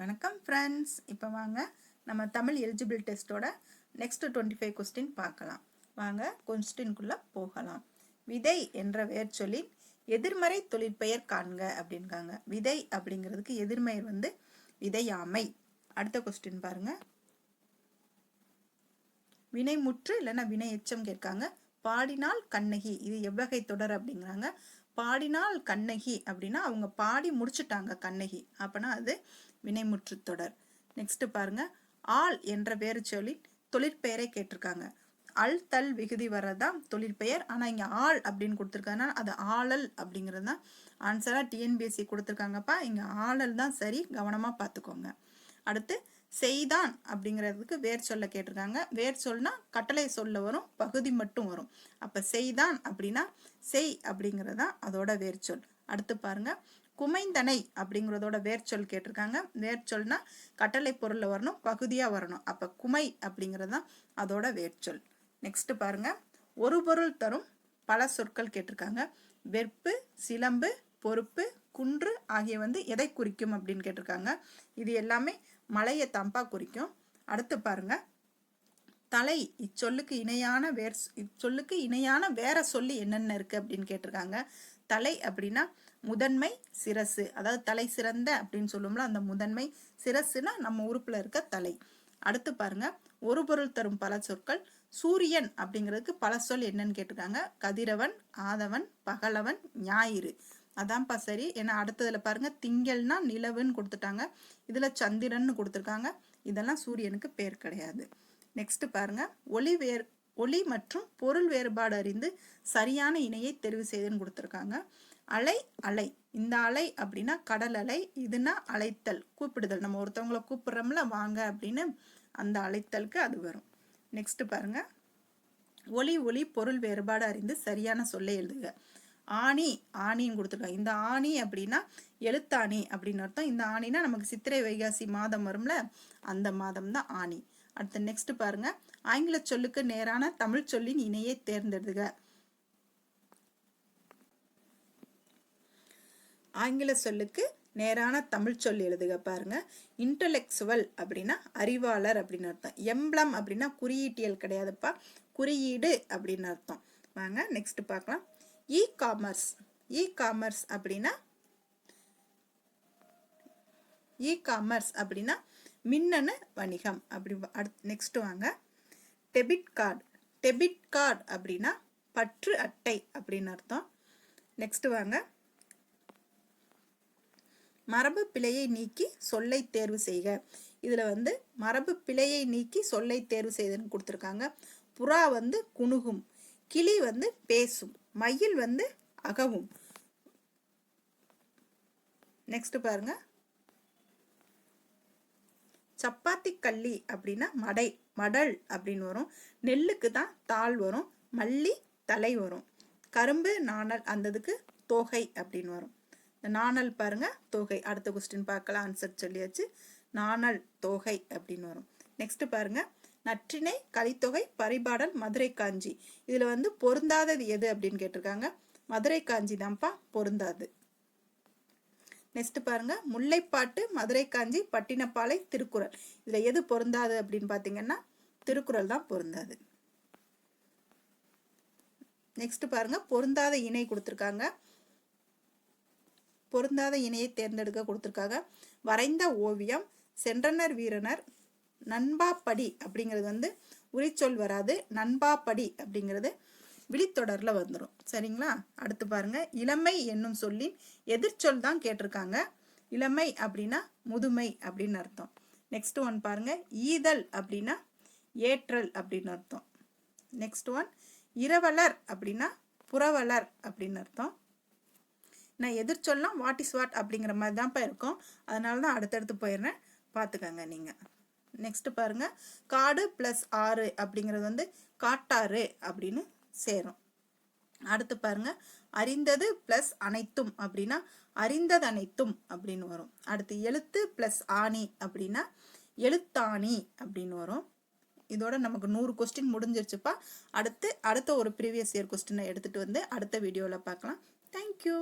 வணக்கம் ஃப்ரெண்ட்ஸ் இப்போ வாங்க நம்ம தமிழ் எலிஜிபிள் டெஸ்ட்டோட நெக்ஸ்ட் டுவெண்ட்டி ஃபைவ் கொஸ்டின் பார்க்கலாம். வாங்க கொஸ்டின்குள்ளே போகலாம். விதை என்ற வேர்ச்சொல்லின் எதிர்மறை தொழிற்பெயர் காண்க அப்படின்காங்க விதை அப்படிங்கிறதுக்கு எதிர்மறை வந்து விதையாமை. அடுத்த கொஸ்டின் பாருங்க. வினைமுற்று இல்லைன்னா வினை எச்சம் கேட்காங்க. பாடினால் கண்ணகி இது எவ்வகை தொடர் அப்படிங்கிறாங்க. பாடினால் கண்ணகி அப்படின்னா அவங்க பாடி முடிச்சுட்டாங்க கண்ணகி. அப்படின்னா அது வினைமுற்று தொடர். நெக்ஸ்ட் பாருங்க. ஆள் என்ற வேறு சொல்லி தொழிற்பெயரை கேட்டிருக்காங்க. அல் தல் விகுதி வர்றதுதான் தொழிற்பெயர். ஆனால் இங்கே ஆள் அப்படின்னு கொடுத்துருக்காங்கன்னா அது ஆளல் அப்படிங்கிறது தான் ஆன்சராக டிஎன்பிஎஸ்சி கொடுத்துருக்காங்கப்பா. இங்கே ஆளல் தான் சரி. கவனமாக பார்த்துக்கோங்க. அடுத்து செய்தான் அப்படிங்கிறதுக்கு வேர் சொல்ல கேட்டிருக்காங்க. வேர் சொல்னா கட்டளை சொல்ல வரும் பகுதி மட்டும் வரும். அப்போ செய்தான் அப்படின்னா செய் அப்படிங்கிறது தான் அதோட வேர் சொல். அடுத்து பாருங்க. குமைந்தனை அப்படிங்கிறதோட வேர்ச்சொல் கேட்டிருக்காங்க. வேர்ச்சொல்னா கட்டளை பொருளில் வரணும் பகுதியாக வரணும். அப்போ குமை அப்படிங்கிறது தான் அதோட வேர்ச்சொல் நெக்ஸ்ட் பாருங்க. ஒரு பொருள் தரும் பல சொற்கள் கேட்டிருக்காங்க. வெற்பு சிலம்பு பொறுப்பு குன்று ஆகிய வந்து எதை குறிக்கும் அப்படின்னு கேட்டிருக்காங்க. இது எல்லாமே மலையை தம்பா குறிக்கும். அடுத்து பாருங்க. தலை இச்சொல்லுக்கு இணையான வேர் இச்சொல்லுக்கு இணையான வேற சொல்லி என்னென்ன இருக்கு அப்படின்னு கேட்டிருக்காங்க. தலை அப்படின்னா முதன்மை சிரசு. அதாவது தலை சிறந்த அப்படின்னு சொல்லுவோம்ல அந்த முதன்மை சிரசுனா நம்ம உறுப்புல இருக்க தலை. அடுத்து பாருங்க. ஒரு பொருள் தரும் பல சொற்கள். சூரியன் அப்படிங்கிறதுக்கு பல சொல் என்னன்னு கேட்டிருக்காங்க. கதிரவன் ஆதவன் பகலவன் ஞாயிறு. அதான்ப்பா சரி. ஏன்னா அடுத்ததுல பாருங்க திங்கள்னா நிலவுன்னு கொடுத்துட்டாங்க. இதுல சந்திரன் கொடுத்துருக்காங்க. இதெல்லாம் சூரியனுக்கு பேர் கிடையாது. நெக்ஸ்ட் பாருங்க. ஒளி வேர் ஒளி மற்றும் பொருள் வேறுபாடு அறிந்து சரியான இணையை தெரிவு செய்துன்னு கொடுத்துருக்காங்க. அலை அலை. இந்த அலை அப்படின்னா கடல் அலை இதுனா அழைத்தல் கூப்பிடுதல். நம்ம ஒருத்தவங்களை கூப்பிடுறோம்ல வாங்க அப்படின்னு அந்த அழைத்தலுக்கு அது வரும். நெக்ஸ்ட் பாருங்க. ஒளி ஒளி பொருள் வேறுபாடு அறிந்து சரியான சொல்லை எழுதுக. ஆணி ஆணின்னு கொடுத்துருக்காங்க. இந்த ஆணி அப்படின்னா எழுத்தாணி அப்படின்னு அர்த்தம். இந்த ஆணினா நமக்கு சித்திரை வைகாசி மாதம் வரும்ல? அந்த மாதம் தான் ஆணி. அடுத்து நெக்ஸ்ட் பாருங்க. ஆங்கில சொல்லுக்கு நேரான தமிழ் சொல்லின் இணையை தேர்ந்தெடுக ஆங்கில சொல்லுக்கு நேரான தமிழ் சொல் எழுதுக பாருங்க. இன்டலெக்சுவல் அப்படின்னா அறிவாளர் அப்படின்னு அர்த்தம். எம்ப்ளம் அப்படின்னா குறியீட்டியல் கிடையாதுப்பா. குறியீடு அப்படின்னு அர்த்தம். வாங்க நெக்ஸ்ட் பார்க்கலாம். இ காமர்ஸ் இ காமர்ஸ் அப்படின்னா இ காமர்ஸ் அப்படின்னா மின்னணு வணிகம். அப்படி அடுத்து நெக்ஸ்ட் வாங்க. டெபிட் கார்டு டெபிட் கார்டு அப்படின்னா பற்று அட்டை அப்படின்னு அர்த்தம். நெக்ஸ்ட் வாங்க. மரபு பிழையை நீக்கி சொல்லை தேர்வு செய்க. இதில் வந்து மரபு பிழையை நீக்கி சொல்லை தேர்வு செய்தன்னு கொடுத்துருக்காங்க. புறா வந்து குணுகும். கிளி வந்து பேசும் மயில் வந்து அகவும். நெக்ஸ்ட் பாருங்க. சப்பாத்தி கள்ளி அப்படின்னா மடை மடல் அப்படின்னு வரும். நெல்லுக்கு தான் தாள் வரும் மல்லி தலை வரும். கரும்பு நாணல் அந்ததுக்கு தோகை அப்படின்னு வரும். இந்த நாணல் பாருங்க தொகை. அடுத்த கொஸ்டின் பார்க்கலாம் ஆன்சர் சொல்லியாச்சு. நாணல் தொகை அப்படின்னு வரும். நெக்ஸ்ட் பாருங்க. நற்றினை கலித்தொகை பரிபாடல் மதுரை காஞ்சி. இதில் வந்து பொருந்தாதது எது அப்படின்னு கேட்டிருக்காங்க. மதுரை காஞ்சி தான்ப்பா பொருந்தாது. நெக்ஸ்ட் பாருங்க. முல்லைப்பாட்டு மதுரை காஞ்சி பட்டினப்பாலை திருக்குறள். இதில் எது பொருந்தாது அப்படின்னு பார்த்தீங்கன்னா திருக்குறள் தான் பொருந்தாது. நெக்ஸ்ட் பாருங்க. பொருந்தாத இணை கொடுத்துருக்காங்க. பொருந்தாத இணையை தேர்ந்தெடுக்க கொடுத்துருக்காங்க. வரைந்த ஓவியம் சென்றனர் வீரனர் நண்பாப்படி அப்படிங்கிறது வந்து உரிச்சொல் வராது. நண்பாப்படி அப்படிங்கிறது விழித்தொடரில் வந்துடும் சரிங்களா? அடுத்து பாருங்க. இளமை என்னும் சொல்லின் எதிர்ச்சொல் தான் கேட்டிருக்காங்க. இளமை அப்படின்னா முதுமை அப்படின்னு அர்த்தம். நெக்ஸ்ட் ஒன் பாருங்க. ஈதல் அப்படின்னா ஏற்றல் அப்படின்னு அர்த்தம். நெக்ஸ்ட் ஒன் இரவலர் அப்படின்னா புறவலர் அப்படின்னு அர்த்தம். நான் எதிர்ச்சொல்லாம் வாட் இஸ் வாட் அப்படிங்கிற மாதிரி தான்ப்பா இருக்கும். அதனால தான் அடுத்தடுத்து போயிடுறேன். பார்த்துக்கங்க நீங்கள் நெக்ஸ்ட் பாருங்க. காடு ப்ளஸ் ஆறு அப்படிங்கிறது வந்து காட்டாறு அப்படின்னு சேரும். அடுத்து பாருங்க. அறிந்தது ப்ளஸ் அனைத்தும் அப்படின்னா அறிந்தது அனைத்தும் அப்படின்னு வரும். அடுத்து எழுத்து ப்ளஸ் ஆணி அப்படின்னா எழுத்தாணி அப்படின்னு வரும். இதோட நமக்கு நூறு கொஸ்டின் முடிஞ்சிருச்சுப்பா. அடுத்து அடுத்த ஒரு ப்ரீவியஸ் இயர் கொஸ்டினை எடுத்துகிட்டு வந்து அடுத்த வீடியோவில் பார்க்கலாம். தேங்க்யூ